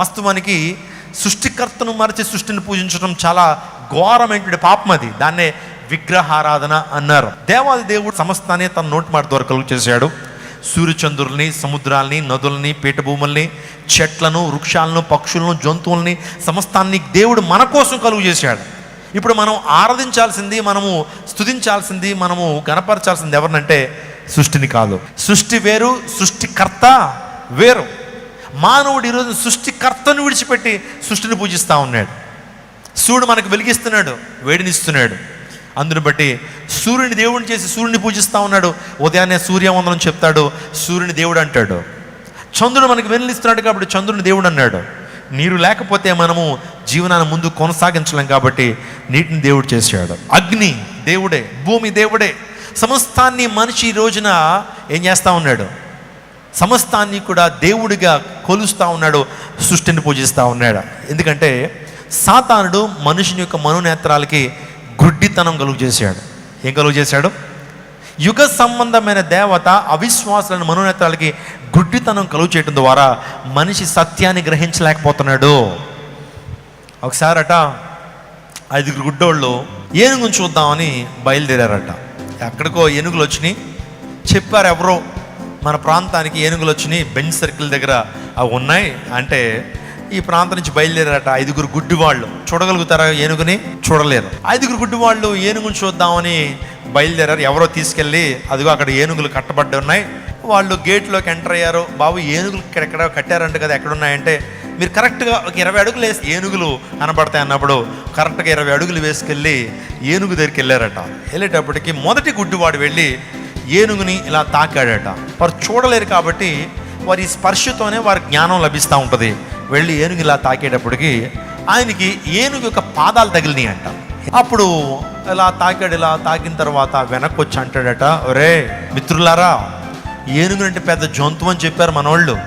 వాస్తవానికి సృష్టికర్తను మరచి సృష్టిని పూజించడం చాలా ఘోరమైనటువంటి పాపం అది. దాన్నే విగ్రహారాధన అన్నారు. దేవాది దేవుడు సమస్తాన్ని తన నోటి మాట ద్వారా కలుగు చేశాడు. సూర్యచంద్రుల్ని సముద్రాల్ని నదుల్ని పీఠభూముల్ని చెట్లను వృక్షాలను పక్షులను జంతువుల్ని సమస్తాన్ని దేవుడు మన కోసం కలుగు చేశాడు. ఇప్పుడు మనం ఆరాధించాల్సింది మనము స్తుతించాల్సింది మనము గణపరచాల్సింది ఎవరినంటే సృష్టిని కాదు. సృష్టి వేరు సృష్టికర్త వేరు. మానవుడు ఈరోజు సృష్టికర్తను విడిచిపెట్టి సృష్టిని పూజిస్తూ ఉన్నాడు. సూర్యుడు మనకు వెలిగిస్తున్నాడు వేడినిస్తున్నాడు. అందుని బట్టి సూర్యుని దేవుడిని చేసి సూర్యుని పూజిస్తూ ఉన్నాడు. ఉదయాన్నే సూర్యవందనం చెప్తాడు సూర్యుని దేవుడు అంటాడు. చంద్రుడు మనకు వెన్నెలిస్తున్నాడు కాబట్టి చంద్రుని దేవుడు అన్నాడు. నీరు లేకపోతే మనము జీవనాన్ని ముందు కొనసాగించలేం కాబట్టి నీటిని దేవుడు చేశాడు. అగ్ని దేవుడే భూమి దేవుడే. సమస్తాన్ని మనిషి ఈ రోజున ఏం చేస్తూ ఉన్నాడు? సమస్తాన్ని కూడా దేవుడిగా కొలుస్తూ ఉన్నాడు సృష్టిని పూజిస్తూ ఉన్నాడు. ఎందుకంటే సాతానుడు మనుషుని యొక్క మనోనేత్రాలకి గుడ్డితనం కలుగు చేశాడు. ఏం కలుగు చేశాడు? యుగ సంబంధమైన దేవత అవిశ్వాసులను మనోనేత్రాలకి గుడ్డితనం కలుగు చేయడం ద్వారా మనిషి సత్యాన్ని గ్రహించలేకపోతున్నాడు. ఒకసారట ఐదుగురు గుడ్డోళ్ళు ఏనుగును చూద్దామని బయలుదేరారట. ఎక్కడికో ఏనుగులు వచ్చినాయి. చెప్పారు ఎవరో మన ప్రాంతానికి ఏనుగులు వచ్చినాయి బెంచ్ సర్కిల్ దగ్గర అవి ఉన్నాయి. అంటే ఈ ప్రాంతం నుంచి బయలుదేరారట ఐదుగురు గుడ్డి వాళ్ళు. చూడగలుగుతారా ఏనుగుని? చూడలేరు. ఐదుగురు గుడ్డి వాళ్ళు ఏనుగుని చూద్దామని బయలుదేరారు. ఎవరో తీసుకెళ్ళి అదిగో అక్కడ ఏనుగులు కట్టబడి ఉన్నాయి. వాళ్ళు గేట్లోకి ఎంటర్ అయ్యారు. బాబు ఏనుగులు ఎక్కడ కట్టారంట కదా ఎక్కడున్నాయంటే మీరు కరెక్ట్గా ఒక ఇరవై అడుగులు వేసి ఏనుగులు కనబడతాయి అన్నప్పుడు కరెక్ట్గా ఇరవై అడుగులు వేసుకెళ్ళి ఏనుగు దగ్గరికి వెళ్ళారట. వెళ్ళేటప్పటికి మొదటి గుడ్డివాడు వెళ్ళి ఏనుగుని ఇలా తాకాడట. వారు చూడలేరు కాబట్టి వారి స్పర్శతోనే వారి జ్ఞానం లభిస్తూ ఉంటుంది. వెళ్ళి ఏనుగు ఇలా తాకేటప్పటికి ఆయనకి ఏనుగు యొక్క పాదాలు తగిలినాయి అంట. అప్పుడు ఇలా తాకాడు ఇలా తాకిన తర్వాత వెనక్కి వచ్చి అంటాడట ఒరే మిత్రులారా ఏనుగు అంటే పెద్ద జంతువు అని చెప్పారు మనోళ్ళు.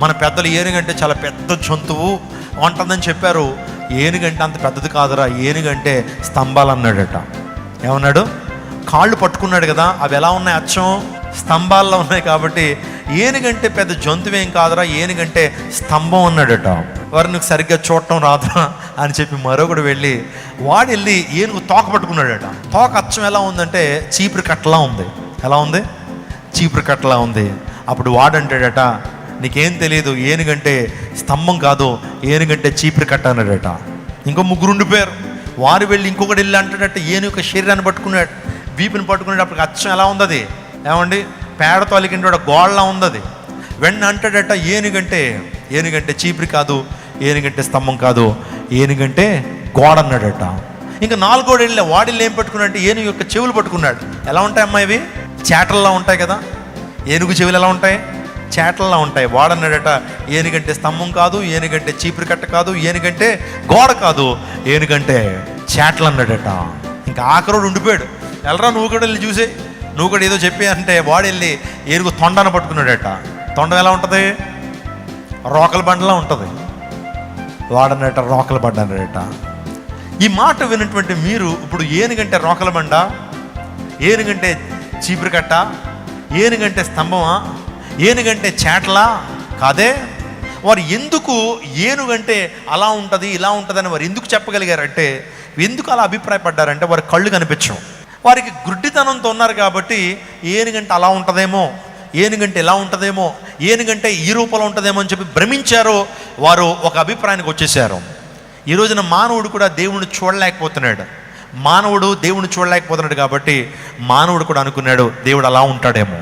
మన పెద్దలు ఏనుగంటే చాలా పెద్ద జంతువు ఉంటుందని చెప్పారు. ఏనుగంటే అంత పెద్దది కాదురా ఏనుగంటే స్తంభాలు అన్నాడట. ఏమన్నాడు? కాళ్ళు పట్టుకున్నాడు కదా అవి ఎలా ఉన్నాయి అచ్చం? స్తంభాల్లో ఉన్నాయి కాబట్టి ఏనుగంటే పెద్ద జంతువేం కాదురా ఏనుగంటే స్తంభం ఉన్నాడట వారు నీకు సరిగ్గా చూడటం రాదురా అని చెప్పి మరొకడు వెళ్ళి వాడు వెళ్ళి ఏనుగు తోక పట్టుకున్నాడట. తోక అచ్చం ఎలా ఉందంటే చీపురు కట్టలా ఉంది. ఎలా ఉంది? చీపురు కట్టలా ఉంది. అప్పుడు వాడంటాడట నీకేం తెలియదు ఏనుగంటే స్తంభం కాదు ఏనుగంటే చీపురు కట్ట అన్నాడట. ఇంకో ముగ్గురు ఉండిపోయారు. వారు వెళ్ళి ఇంకొకటి వెళ్ళి అంటాడట ఏను శరీరాన్ని పట్టుకున్నాడు. వీపుని పట్టుకునేటప్పటికి అచ్చం ఎలా ఉంది అది ఏమండి? పేడతో అలికిన గోళ్ళ ఉంది అది వెన్న అంటాడట ఏనుగంటే ఏనుగంటే చీపురి కాదు ఏనుగంటే స్తంభం కాదు ఏనుగంటే గోడ అన్నాడట. ఇంకా నాలుగోడు వెళ్ళి వాడిల్ని ఏం పట్టుకున్నాడంటే ఏనుగు యొక్క చెవులు పట్టుకున్నాడు. ఎలా ఉంటాయి అమ్మా ఇవి? చేటల్లా ఉంటాయి కదా. ఏనుగు చెవులు ఎలా ఉంటాయి? చేటల్లా ఉంటాయి. వాడన్నాడట ఏనుగంటే స్తంభం కాదు ఏనుగంటే చీపురు కట్ట కాదు ఏనుగంటే గోడ కాదు ఏనుగంటే చేటలు అన్నాడట. ఇంకా ఆఖరోడు ఉండిపోయాడు. వెళ్ళరా నువ్వు కూడా వెళ్ళి చూసే. నువ్వు కూడా ఏదో చెప్పే అంటే వాడు వెళ్ళి ఏనుగు తొండను పట్టుకున్నాడట. తొండం ఎలా ఉంటుంది? రోకల బండలా ఉంటుంది. వాడన్నట రోకల బండ అన్నాడట ఈ మాట విన్నటువంటి మీరు ఇప్పుడు ఏనుగంటే రోకల బండ ఏనుగంటే చీపురు కట్ట ఏనుగంటే స్తంభమా ఏనుగంటే చేటలా? కాదే. వారు ఎందుకు ఏనుగంటే అలా ఉంటుంది ఇలా ఉంటుందని వారు ఎందుకు చెప్పగలిగారంటే ఎందుకు అలా అభిప్రాయపడ్డారంటే వారి కళ్ళు కనిపించవు వారికి గుడ్డితనంతో ఉన్నారు కాబట్టి ఏనుగంటే అలా ఉంటుందేమో ఏనుగంటే ఇలా ఉంటుందేమో ఏనుగంటే ఈ రూపంలో ఉంటుందేమో అని చెప్పి భ్రమించారో వారు ఒక అభిప్రాయానికి వచ్చేసారు. ఈ రోజున మానవుడు కూడా దేవుణ్ణి చూడలేకపోతున్నాడు. మానవుడు దేవుని చూడలేకపోతున్నాడు కాబట్టి మానవుడు కూడా అనుకున్నాడు దేవుడు అలా ఉంటాడేమో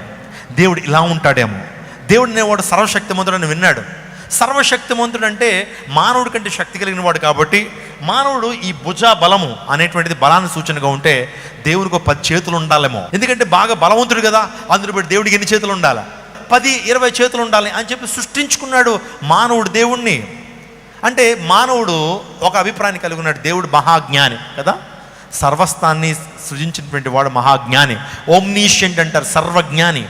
దేవుడు ఇలా ఉంటాడేమో. దేవుడు సర్వశక్తి సర్వశక్తిమంతుడని విన్నాడు. సర్వశక్తిమంతుడు అంటే మానవుడి కంటే శక్తి కలిగిన వాడు కాబట్టి మానవుడు ఈ భుజ బలము అనేటువంటిది బలాన్ని సూచనగా ఉంటే దేవుడికి ఒక పది చేతులు ఉండాలేమో. ఎందుకంటే బాగా బలవంతుడు కదా అందులో బట్టి దేవుడికి ఎన్ని చేతులు ఉండాలి? పది ఇరవై చేతులు ఉండాలి అని చెప్పి సృష్టించుకున్నాడు మానవుడు దేవుణ్ణి. అంటే మానవుడు ఒక అభిప్రాయాన్ని కలిగి ఉన్నాడు దేవుడు మహాజ్ఞాని కదా? సర్వస్థాన్ని సృజించినటువంటి వాడు మహాజ్ఞాని. ఓమ్నీషియంట్ అంటారు సర్వజ్ఞాని.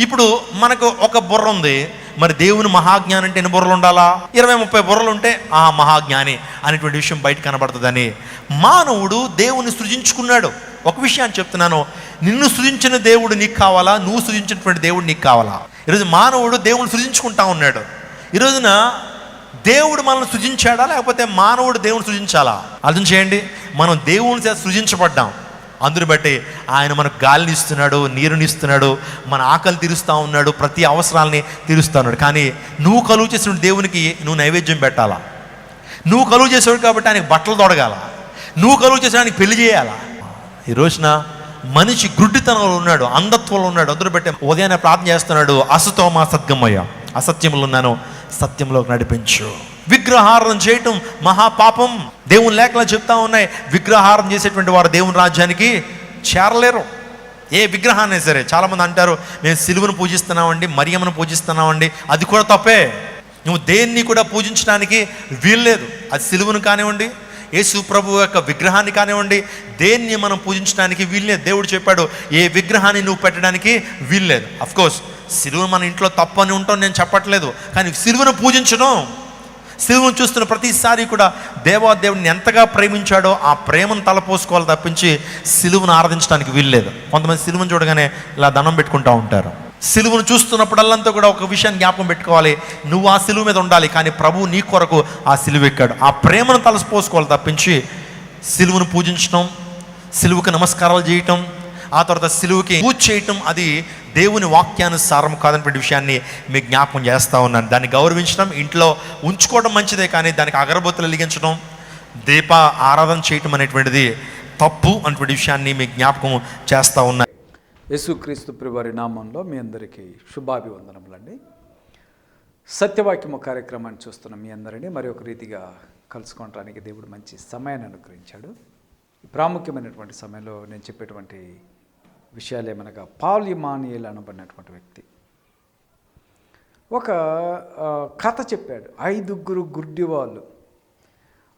ఇప్పుడు మనకు ఒక బుర్ర ఉంది మరి దేవుని మహాజ్ఞానం అంటే ఎన్ని బుర్రలు ఉండాలా? ఇరవై ముప్పై బుర్రలు ఉంటే ఆ మహాజ్ఞాని అనేటువంటి విషయం బయట కనబడుతుందని. మానవుడు దేవుని సృజించుకున్నాడు. ఒక విషయాన్ని చెప్తున్నాను. నిన్ను సృజించిన దేవుడు నీకు కావాలా? నువ్వు సృజించినటువంటి దేవుడు నీకు కావాలా? ఈరోజు మానవుడు దేవుని సృజించుకుంటా ఉన్నాడు. ఈ రోజున దేవుడు మనల్ని సృజించాడా? లేకపోతే మానవుడు దేవుని సృజించాలా? అర్థం చేయండి. మనం దేవుని సృజించబడ్డాం. అందుని బట్టి ఆయన మనకు గాలిని ఇస్తున్నాడు నీరుని ఇస్తున్నాడు మన ఆకలి తీరుస్తూ ఉన్నాడు ప్రతి అవసరాలని తీరుస్తూ ఉన్నాడు. కానీ నువ్వు కలువు చేసిన దేవునికి నువ్వు నైవేద్యం పెట్టాలా? నువ్వు కలువు చేసాడు కాబట్టి ఆయనకి బట్టలు తొడగాల? నువ్వు కలువు చేసిన ఆయనకి పెళ్ళి చేయాలా? ఈ రోజున మనిషి గుడ్డితనంలో ఉన్నాడు అంధత్వంలో ఉన్నాడు. అందులో పెట్టి ఉదయాన్నే ప్రార్థన చేస్తున్నాడు అసతోమా సద్గమయ్య అసత్యములు ఉన్నాను సత్యంలోకి నడిపించు. విగ్రహారం చేయటం మహాపాపం. దేవుని లేఖలు చెప్తా ఉన్నాయి. విగ్రహారం చేసేటువంటి వారు దేవుని రాజ్యానికి చేరలేరు. ఏ విగ్రహాన్ని సరే చాలామంది అంటారు మేము సిలువను పూజిస్తున్నామండి మరియమ్మను పూజిస్తున్నామండి అది కూడా తప్పే. నువ్వు దేన్ని కూడా పూజించడానికి వీల్లేదు. అది సిలువను కానివ్వండి యేసు ప్రభు యొక్క విగ్రహాన్ని కానివ్వండి దేన్ని మనం పూజించడానికి వీల్లేదు. దేవుడు చెప్పాడు ఏ విగ్రహాన్ని నువ్వు పెట్టడానికి వీల్లేదు. అఫ్కోర్స్ సిలువను మన ఇంట్లో తప్పని అని ఉంటాం నేను చెప్పట్లేదు. కానీ సిలువను పూజించడం. శిలువను చూస్తున్న ప్రతిసారి కూడా దేవాదేవుడిని ఎంతగా ప్రేమించాడో ఆ ప్రేమను తలపోసుకోవాలి తప్పించి సిలువను ఆరాధించడానికి వీల్లేదు. కొంతమంది సిలువను చూడగానే ఇలా దండం పెట్టుకుంటూ ఉంటారు. సిలువను చూస్తున్నప్పుడల్లంతా కూడా ఒక విషయాన్ని జ్ఞాపకం పెట్టుకోవాలి. నువ్వు ఆ సిలువ మీద ఉండాలి కానీ ప్రభువు నీ కొరకు ఆ సిలువ ఎక్కాడు. ఆ ప్రేమను తలసిపోసుకోవాలి తప్పించి సిలువను పూజించడం సిలువుకి నమస్కారాలు చేయటం ఆ తర్వాత సిలువుకి పూజ చేయటం అది దేవుని వాక్యానుసారం కాదనేటువంటి విషయాన్ని మీకు జ్ఞాపకం చేస్తూ ఉన్నాను. దాన్ని గౌరవించడం ఇంట్లో ఉంచుకోవడం మంచిదే కానీ దానికి అగరబత్తులు వెలిగించడం దీప ఆరాధన చేయటం అనేటువంటిది తప్పు అనేటువంటి విషయాన్ని మీకు జ్ఞాపకం చేస్తూ ఉన్నాను యేసుక్రీస్తు ప్రివారి నామంలో మీ అందరికీ శుభాభివందనములండి. సత్యవాక్యము కార్యక్రమాన్ని చూస్తున్న మీ అందరినీ మరి ఒక రీతిగా కలుసుకోవడానికి దేవుడు మంచి సమయాన్ని అనుగ్రహించాడు. ప్రాముఖ్యమైనటువంటి సమయంలో నేను చెప్పేటువంటి విషయాలు ఏమనగా పాల్ ఇమానియల్ అనబడినటువంటి వ్యక్తి. ఒక కథ చెప్పాడు. ఐదుగురు గుడ్డివాళ్ళు.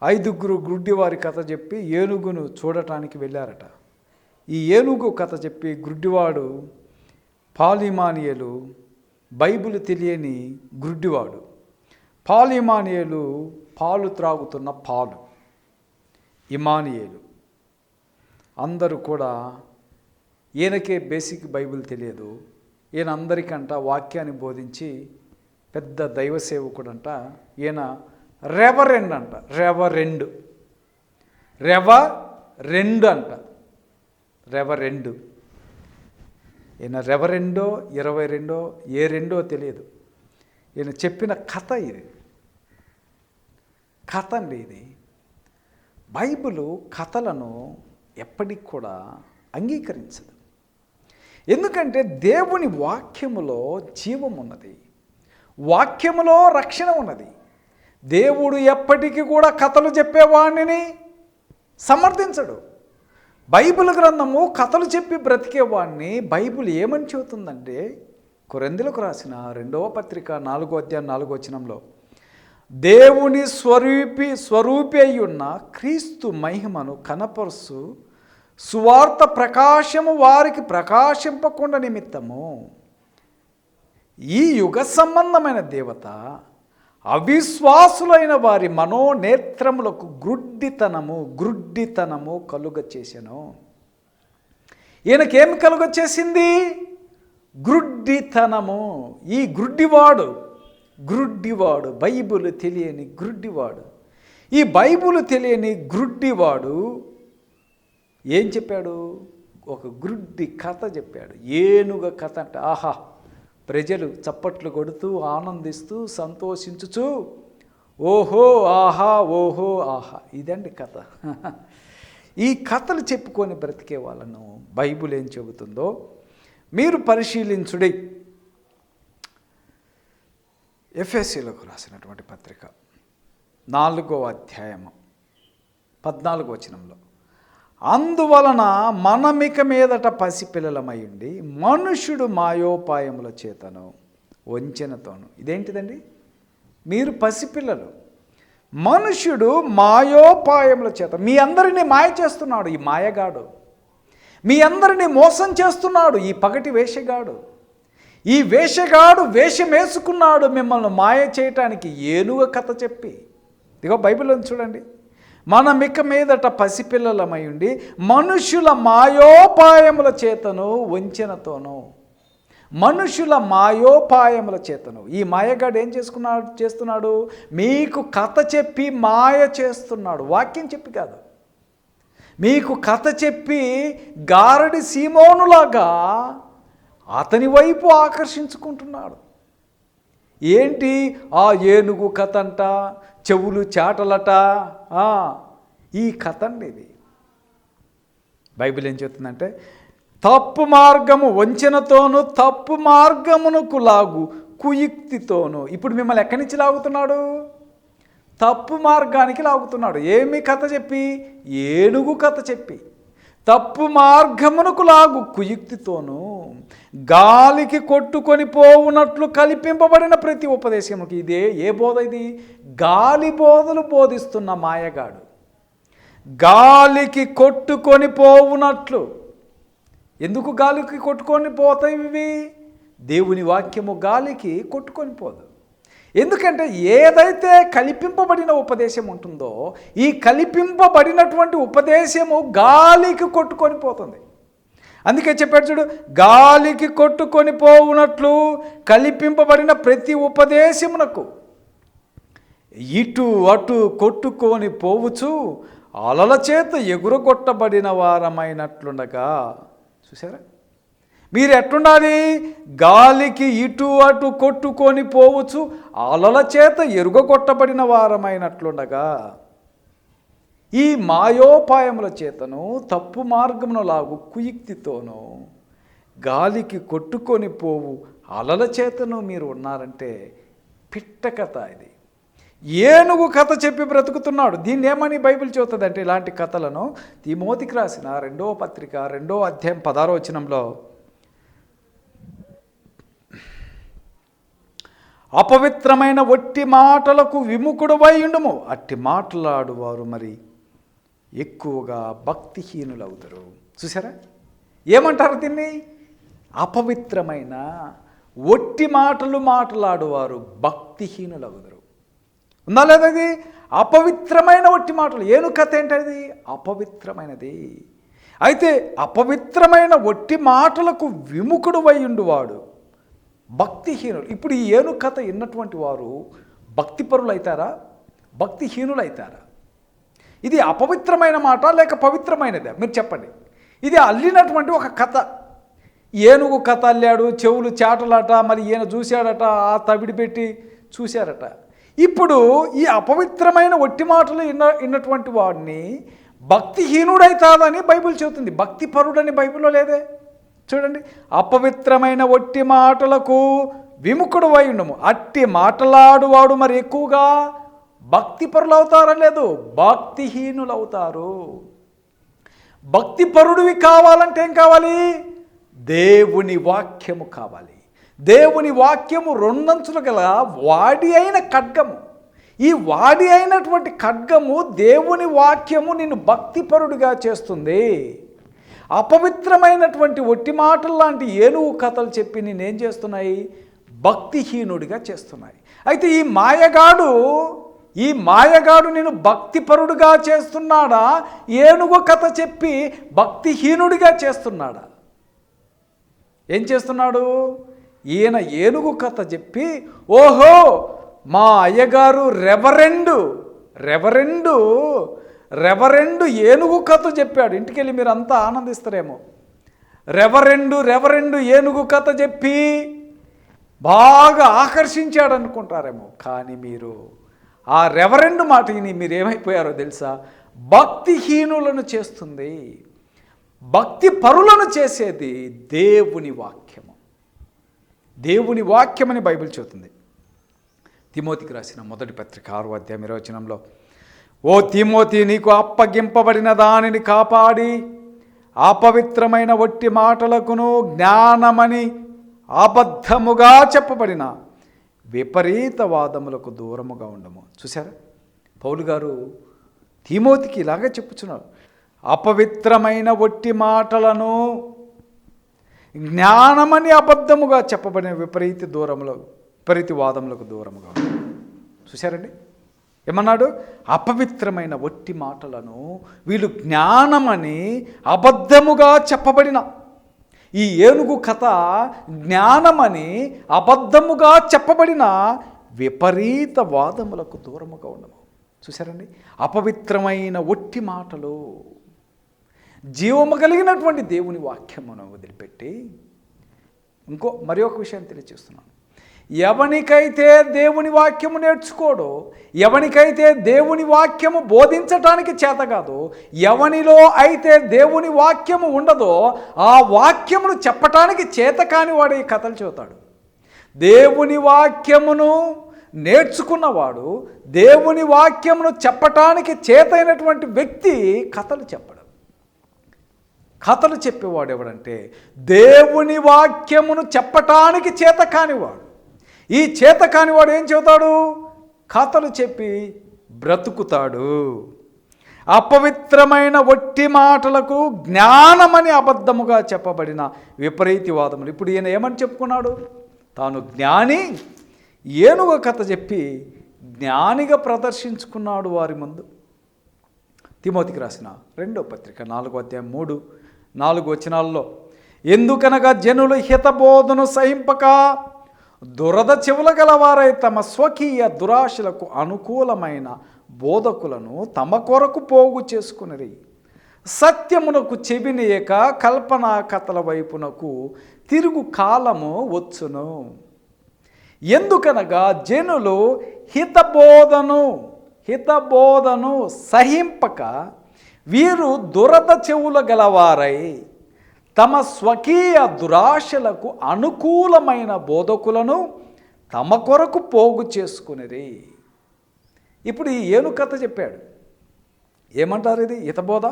ఐదుగురు గుడ్డివారి కథ చెప్పి ఏనుగును చూడటానికి వెళ్ళారట. ఈ ఏనుగు కథ చెప్పి గుడ్డివాడు పాలిమానియలు బైబిల్ తెలియని గుడ్డివాడు. పాలిమానియలు పాలు త్రాగుతున్న పాలు. ఇమానియేలు. అందరూ కూడా ఈయనకే బేసిక్ బైబిల్ తెలియదు. ఈయన అందరికంట వాక్యాన్ని బోధించి పెద్ద దైవ సేవకుడంట. ఈయన రెవరెండ్ అంట. రెవరెండ్. రెవ రెండు అంట. రెవరెండు. ఈయన రెవరెండో ఇరవై రెండో ఏ రెండో తెలియదు. ఈయన చెప్పిన కథ ఇది. కథ అండి ఇది. బైబిలు కథలను ఎప్పటికి కూడా అంగీకరించదు. ఎందుకంటే దేవుని వాక్యములో జీవం ఉన్నది. వాక్యములో రక్షణ ఉన్నది. దేవుడు ఎప్పటికీ కూడా కథలు చెప్పేవాడిని సమర్థించడు. బైబిల్ గ్రంథము కథలు చెప్పి బ్రతికేవాడిని బైబిల్ ఏమని చెబుతుందంటే కొరిందులకు రాసిన రెండవ పత్రిక నాలుగో అధ్యాయం నాలుగో వచనంలో దేవుని స్వరూపి స్వరూపి అయి ఉన్న క్రీస్తు మహిమను కనపరుసు సువార్త ప్రకాశము వారికి ప్రకాశింపకుండా నిమిత్తము. ఈ యుగ సంబంధమైన దేవత అవిశ్వాసులైన వారి మనోనేత్రములకు గ్రుడ్డితనము గ్రుడ్డితనము కలుగ చేశాను ఈయనకేమి కలుగొచ్చేసింది గ్రుడ్డితనము. ఈ గ్రుడ్డివాడు గ్రుడ్డివాడు బైబుల్ తెలియని గ్రుడ్డివాడు. ఈ బైబుల్ తెలియని గ్రుడ్డివాడు ఏం చెప్పాడు? ఒక గుడ్డి కథ చెప్పాడు. ఏనుగ కథ అంట. ఆహా ప్రజలు చప్పట్లు కొడుతూ ఆనందిస్తూ సంతోషించుచు ఓహో ఆహా ఓహో ఆహా ఇదండి కథ. ఈ కథలు చెప్పుకొని బ్రతికే వాళ్ళను బైబుల్ ఏం చెబుతుందో మీరు పరిశీలించుడి. ఎఫ్ఎస్సిలకు రాసినటువంటి పత్రిక నాలుగో అధ్యాయము పద్నాలుగో వచనంలో. అందువలన మనమిక మీదట పసిపిల్లలమయ్యుండి మనుషుడు మాయోపాయముల చేతను వంచనతోను. ఇదేంటిదండి? మీరు పసిపిల్లలు. మనుష్యుడు మాయోపాయముల చేత మీ అందరినీ మాయ చేస్తున్నాడు ఈ మాయగాడు. మీ అందరినీ మోసం చేస్తున్నాడు ఈ పగటి వేషగాడు. ఈ వేషగాడు వేషం వేసుకున్నాడు మిమ్మల్ని మాయ చేయటానికి ఏనుగ కథ చెప్పి. ఇదిగో బైబిల్ ఉంది చూడండి. మన మిక్క మీదట పసిపిల్లలమై ఉండి మనుషుల మాయోపాయముల చేతను వంచనతోనూ మనుషుల మాయోపాయముల చేతను. ఈ మాయగాడు ఏం చేసుకున్నాడు చేస్తున్నాడు? మీకు కథ చెప్పి మాయ చేస్తున్నాడు. వాక్యం చెప్పి కాదు. మీకు కథ చెప్పి గారడి సీమోనులాగా అతని వైపు ఆకర్షించుకుంటున్నాడు. ఏంటి? ఆ ఏనుగు కథ అంట చెవులు చాటలట ఈ కథ అండి ఇది బైబిల్ ఏం చెప్తుందంటే తప్పు మార్గము వంచనతోనూ తప్పు మార్గమునకు లాగు కుయుక్తితోనూ. ఇప్పుడు మిమ్మల్ని ఎక్కడి నుంచి లాగుతున్నాడు? తప్పు మార్గానికి లాగుతున్నాడు. ఏమి కథ చెప్పి? ఏనుగు కథ చెప్పి. తప్పు మార్గమునకు లాగు కుయుక్తితోనూ గాలికి కొట్టుకొని పోవునట్లు కల్పింపబడిన ప్రతి ఉపదేశముకి ఇదే ఏ బోధ ఇది? గాలి బోధలు బోధిస్తున్న మాయగాడు. గాలికి కొట్టుకొని పోవునట్లు. ఎందుకు గాలికి కొట్టుకొని పోతాయి ఇవి? దేవుని వాక్యము గాలికి కొట్టుకొని పోదు. ఎందుకంటే ఏదైతే కల్పింపబడిన ఉపదేశం ఉంటుందో ఈ కల్పింపబడినటువంటి ఉపదేశము గాలికి కొట్టుకొని పోతుంది. అందుకే చెప్పాడు చూడు గాలికి కొట్టుకొని పోవునట్లు కల్పింపబడిన ప్రతి ఉపదేశమునకు ఇటు అటు కొట్టుకొని పోవచ్చు అలల చేత ఎగురగొట్టబడిన వారమైనట్లుండగా. చూసారా మీరు ఎట్లుండాలి? గాలికి ఇటు అటు కొట్టుకొని పోవచ్చు అలల చేత ఎరుగగొట్టబడిన వారమైనట్లుండగా. ఈ మాయోపాయముల చేతను తప్పు మార్గమును లాగు కుయుక్తితోనూ గాలికి కొట్టుకొని పోవు అలల చేతను మీరు ఉన్నారంటే పిట్ట కథ ఇది. ఏనుగు కథ చెప్పి బ్రతుకుతున్నాడు. దీన్ని ఏమని బైబిల్ చూస్తుందంటే ఇలాంటి కథలను? తిమోతికి రాసిన రెండో పత్రిక రెండో అధ్యాయం పదారో వచనంలో అపవిత్రమైన ఒట్టి మాటలకు విముఖుడు ఉండుము. అట్టి మాట్లాడువారు మరి ఎక్కువగా భక్తిహీనులు అవుతారు చూసారా ఏమంటారు దీన్ని? అపవిత్రమైన ఒట్టి మాటలు మాట్లాడువారు భక్తిహీనులవుతారు ఉందా లేదా అపవిత్రమైన ఒట్టి మాటలు. ఏను కథ ఏంటది? అపవిత్రమైనది. అయితే అపవిత్రమైన ఒట్టి మాటలకు విముఖుడు ఉండువాడు భక్తిహీనులు ఇప్పుడు ఈ ఏను కథ విన్నటువంటి వారు భక్తిపరులు అవుతారా భక్తిహీనులు అవుతారా ఇది అపవిత్రమైన మాట లేక పవిత్రమైనదా? మీరు చెప్పండి. ఇది అల్లినటువంటి ఒక కథ. ఏనుగు కథ అల్లాడు చెవులు చాటలట మరి ఈయన చూశాడట ఆ తవిడి పెట్టి చూశారట. ఇప్పుడు ఈ అపవిత్రమైన ఒట్టి మాటలు విన్న విన్నటువంటి వాడిని భక్తిహీనుడైతాదని బైబిల్ చెబుతుంది. భక్తి పరుడని బైబిల్లో లేదే. చూడండి. అపవిత్రమైన ఒట్టి మాటలకు విముఖుడు అయి ఉండము అట్టి మాటలాడువాడు మరి ఎక్కువగా భక్తిపరులు అవుతారా లేదు? భక్తిహీనులు అవుతారు భక్తిపరుడివి కావాలంటే ఏం కావాలి? దేవుని వాక్యము కావాలి. దేవుని వాక్యము రెండంచులు గల వాడి అయిన ఖడ్గము. ఈ వాడి అయినటువంటి ఖడ్గము దేవుని వాక్యము నిన్ను భక్తిపరుడిగా చేస్తుంది. అపవిత్రమైనటువంటి ఒట్టి మాటలు లాంటి ఏనుగు కథలు చెప్పి నేనేం చేస్తున్నాయి? భక్తిహీనుడిగా చేస్తున్నాయి. అయితే ఈ మాయగాడు ఈ మాయగాడు నేను భక్తిపరుడుగా చేస్తున్నాడా? ఏనుగు కథ చెప్పి భక్తిహీనుడిగా చేస్తున్నాడా? ఏం చేస్తున్నాడు? ఈయన ఏనుగు కథ చెప్పి ఓహో మా అయ్యగారు రెవరెండు రెవరెండు రెవరెండు ఏనుగు కథ చెప్పాడు. ఇంటికెళ్ళి మీరు అంతా ఆనందిస్తారేమో. రెవరెండు రెవరెండు ఏనుగు కథ చెప్పి బాగా ఆకర్షించాడు అనుకుంటారేమో కానీ మీరు ఆ రెవరెండు మాట విని మీరు ఏమైపోయారో తెలుసా? భక్తిహీనులను చేస్తుంది. భక్తి పరులను చేసేది దేవుని వాక్యము. దేవుని వాక్యమని బైబిల్ చెబుతుంది. తిమోతికి రాసిన మొదటి పత్రిక ఆరు అధ్యాయం నిర్వచనంలో ఓ తిమోతి నీకు అప్పగింపబడిన దానిని కాపాడి అపవిత్రమైన ఒట్టి మాటలకును జ్ఞానమని అబద్ధముగా చెప్పబడిన విపరీత వాదములకు దూరముగా ఉండము. చూసారా పౌలు గారు తిమోతికి ఇలాగే చెప్పుచున్నారు. అపవిత్రమైన ఒట్టి మాటలను జ్ఞానమని అబద్ధముగా చెప్పబడిన విపరీత దూరములో విపరీత వాదములకు దూరముగా చూశారండి? ఏమన్నాడు? అపవిత్రమైన ఒట్టి మాటలను వీళ్ళు జ్ఞానమని అబద్ధముగా చెప్పబడిన ఈ ఏనుగు కథ జ్ఞానమని అబద్ధముగా చెప్పబడిన విపరీత వాదములకు దూరముగా ఉండము చూసారండి అపవిత్రమైన ఒట్టి మాటలు. జీవము కలిగినటువంటి దేవుని వాక్యమును వదిలిపెట్టి ఇంకో మరి ఒక విషయం తెలియజేస్తున్నాను. ఎవనికైతే దేవుని వాక్యము నేర్చుకోడో ఎవనికైతే దేవుని వాక్యము బోధించటానికి చేత కాదు ఎవనిలో అయితే దేవుని వాక్యము ఉండదో ఆ వాక్యమును చెప్పటానికి చేత కాని వాడు ఈ కథలు చూతాడు దేవుని వాక్యమును నేర్చుకున్నవాడు దేవుని వాక్యమును చెప్పటానికి చేతైనటువంటి వ్యక్తి కథలు చెప్పడు. కథలు చెప్పేవాడు ఎవడంటే దేవుని వాక్యమును చెప్పటానికి చేత కానివాడు ఈ చేత కానివాడు ఏం చెబుతాడు? కథలు చెప్పి బ్రతుకుతాడు. అపవిత్రమైన ఒట్టి మాటలకు జ్ఞానమని అబద్ధముగా చెప్పబడిన విపరీతివాదములు. ఇప్పుడు ఈయన ఏమని చెప్పుకున్నాడు? తాను జ్ఞాని ఏనుగ కథ చెప్పి జ్ఞానిగా ప్రదర్శించుకున్నాడు వారి ముందు. తిమోతికి రాసిన రెండో పత్రిక నాలుగో అధ్యాయం మూడు నాలుగు వచనాల్లో ఎందుకనగా జనులు హితబోధను సహింపక దురద చెవుల గలవారై తమ స్వకీయ దురాశలకు అనుకూలమైన బోధకులను తమ కొరకు పోగు చేసుకునిరి. సత్యమునకు చెవినియక కల్పనా కథల వైపునకు తిరుగు కాలము వచ్చును. ఎందుకనగా జనులు హితబోధను హితబోధను సహింపక వీరు దురద చెవుల గలవారై తమ స్వకీయ దురాశలకు అనుకూలమైన బోధకులను తమ కొరకు పోగు చేసుకునిరి ఇప్పుడు ఈ ఏను కథ చెప్పాడు. ఏమంటారు ఇది? హితబోధ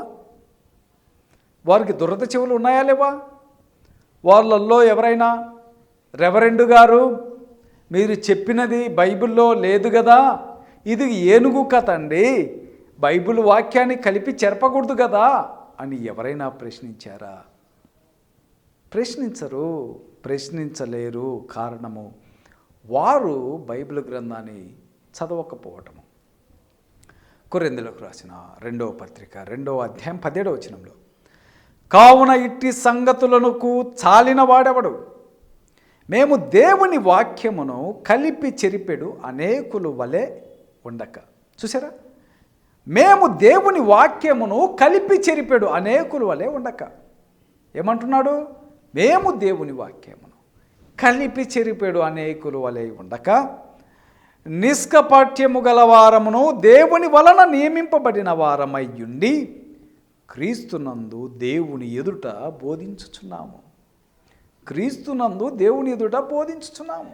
వారికి దురద చెవులు ఉన్నాయా లేవా? వాళ్ళల్లో ఎవరైనా? రెవరెండు గారు మీరు చెప్పినది బైబిల్లో లేదు కదా ఇది ఏనుగు కథ అండి. బైబిల్ వాక్యాన్ని కలిపి చెరపకూడదు కదా అని ఎవరైనా ప్రశ్నించారా? ప్రశ్నించరు ప్రశ్నించలేరు కారణము వారు బైబిల్ గ్రంథాన్ని చదవకపోవటము. కొరెందులకు రాసిన రెండవ పత్రిక రెండవ అధ్యాయం పదిహేడవ వచనంలో కావున ఇట్టి సంగతులకు చాలిన వాడెవడు? మేము దేవుని వాక్యమును కలిపి చెరిపెడు అనేకులు వలె ఉండక. చూసారా మేము దేవుని వాక్యమును కలిపి చెరిపెడు అనేకులు వలె ఉండక. ఏమంటున్నాడు? మేము దేవుని వాక్యమును. కలిపి చెరిపేడు అనేకులు వలె ఉండక నిష్కపాఠ్యము గల వారమును దేవుని వలన నియమింపబడిన వారమయ్యుండి క్రీస్తునందు దేవుని ఎదుట బోధించుచున్నాము. క్రీస్తునందు దేవుని ఎదుట బోధించుచున్నాము.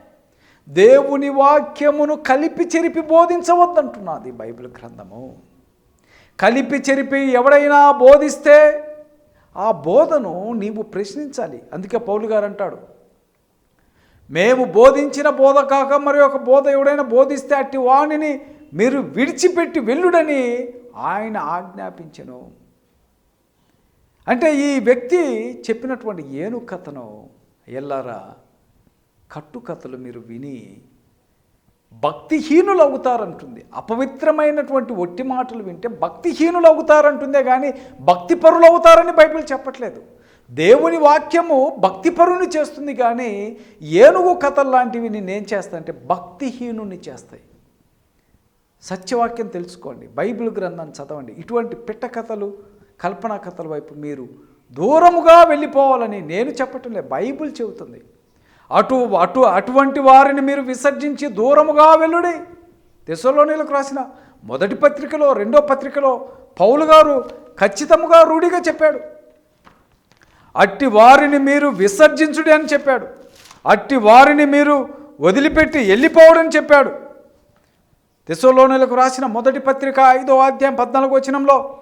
దేవుని వాక్యమును కలిపి చెరిపి బోధించవద్దంటున్నది బైబిల్ గ్రంథము. కలిపి చెరిపి ఎవడైనా బోధిస్తే ఆ బోధను నీవు ప్రశ్నించాలి. అందుకే పౌలు గారు అంటాడు మేము బోధించిన బోధ కాక మరి ఒక బోధ ఎవడైనా బోధిస్తే అట్టి వాణిని మీరు విడిచిపెట్టి వెళ్ళుడని ఆయన ఆజ్ఞాపించను. అంటే ఈ వ్యక్తి చెప్పినటువంటి ఏను కథను ఎల్లారా కట్టుకథలు మీరు విని భక్తిహీనులు అవుతారంటుంది అపవిత్రమైనటువంటి ఒట్టి మాటలు వింటే భక్తిహీనులు అవుతారంటుందే కానీ భక్తిపరులు అవుతారని బైబిల్ చెప్పట్లేదు. దేవుని వాక్యము భక్తిపరుని చేస్తుంది కానీ ఏనుగు కథలు లాంటివి నేనేం చేస్తానంటే భక్తిహీనుని చేస్తాయి. సత్యవాక్యం తెలుసుకోండి. బైబిల్ గ్రంథాన్ని చదవండి. ఇటువంటి పిట్ట కథలు కల్పనా కథల వైపు మీరు దూరముగా వెళ్ళిపోవాలని నేను చెప్పటం లేదు. బైబిల్ చెబుతుంది. అటు అటు అటువంటి వారిని మీరు విసర్జించి దూరముగా వెళ్ళుడి. తెసలోనిలకు రాసిన మొదటి పత్రికలో రెండో పత్రికలో పౌలు గారు ఖచ్చితముగా రూఢిగా చెప్పాడు. అట్టి వారిని మీరు విసర్జించుడి అని చెప్పాడు. అట్టి వారిని మీరు వదిలిపెట్టి వెళ్ళిపోవడని చెప్పాడు. తెసలోనులకు రాసిన మొదటి పత్రిక ఐదో అధ్యాయం పద్నాలుగు వచనంలో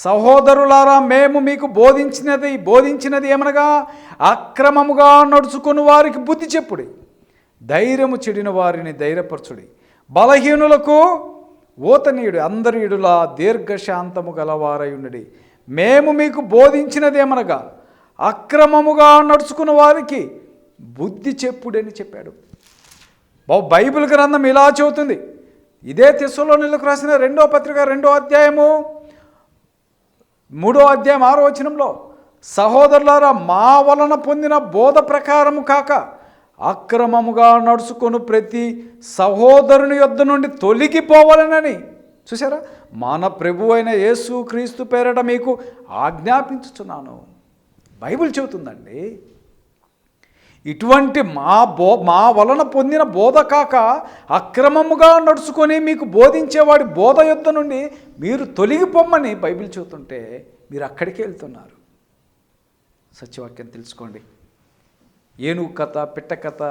సహోదరులారా మేము మీకు బోధించినది బోధించినది ఏమనగా అక్రమముగా నడుచుకుని వారికి బుద్ధి చెప్పుడి. ధైర్యము చెడిన వారిని ధైర్యపరచుడి. బలహీనులకు ఓతనీయుడు అందరియుడులా దీర్ఘశాంతము గలవారయుండి మేము మీకు బోధించినది ఏమనగా అక్రమముగా నడుచుకున్న వారికి బుద్ధి చెప్పుడని చెప్పాడు. బాబు బైబిల్ గ్రంథం ఇలా చెబుతుంది. ఇదే తెస్సులోనిలకు రాసిన రెండో పత్రిక రెండో అధ్యాయము మూడో అధ్యాయం ఆరో వచనంలో సహోదరులారా మా వలన పొందిన బోధ ప్రకారము కాక అక్రమముగా నడుచుకొని ప్రతి సహోదరుని యొద్ద నుండి తొలగిపోవాలనని. చూసారా మన ప్రభు అయిన యేసు క్రీస్తు పేరట మీకు ఆజ్ఞాపించుచున్నాను. బైబిల్ చెబుతుందండి ఇటువంటి మా బో మా వలన పొందిన బోధ కాక అక్రమముగా నడుచుకొని మీకు బోధించేవాడి బోధ యుద్ధ నుండి మీరు తొలగిపోమ్మని బైబిల్ చూస్తుంటే మీరు అక్కడికి వెళ్తున్నారు. సత్యవాక్యం తెలుసుకోండి. ఏనుగు కథ పిట్ట కథ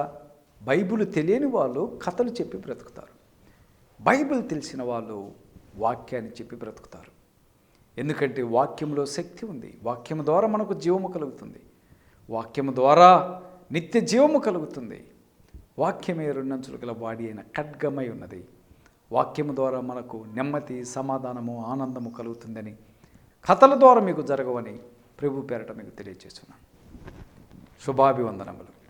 బైబిల్ తెలియని వాళ్ళు కథలు చెప్పి బ్రతుకుతారు. బైబిల్ తెలిసిన వాళ్ళు వాక్యాన్ని చెప్పి బ్రతుకుతారు. ఎందుకంటే వాక్యంలో శక్తి ఉంది. వాక్యం ద్వారా మనకు జీవము కలుగుతుంది. వాక్యం ద్వారా నిత్య జీవము కలుగుతుంది. వాక్యమే రెండంచులు గల వాడి అయిన ఖడ్గమై ఉన్నది. వాక్యము ద్వారా మనకు నెమ్మది సమాధానము ఆనందము కలుగుతుందని కథల ద్వారా మీకు జరగవని ప్రభు పేరట మీకు తెలియజేస్తున్నాను. శుభాభివందనములు.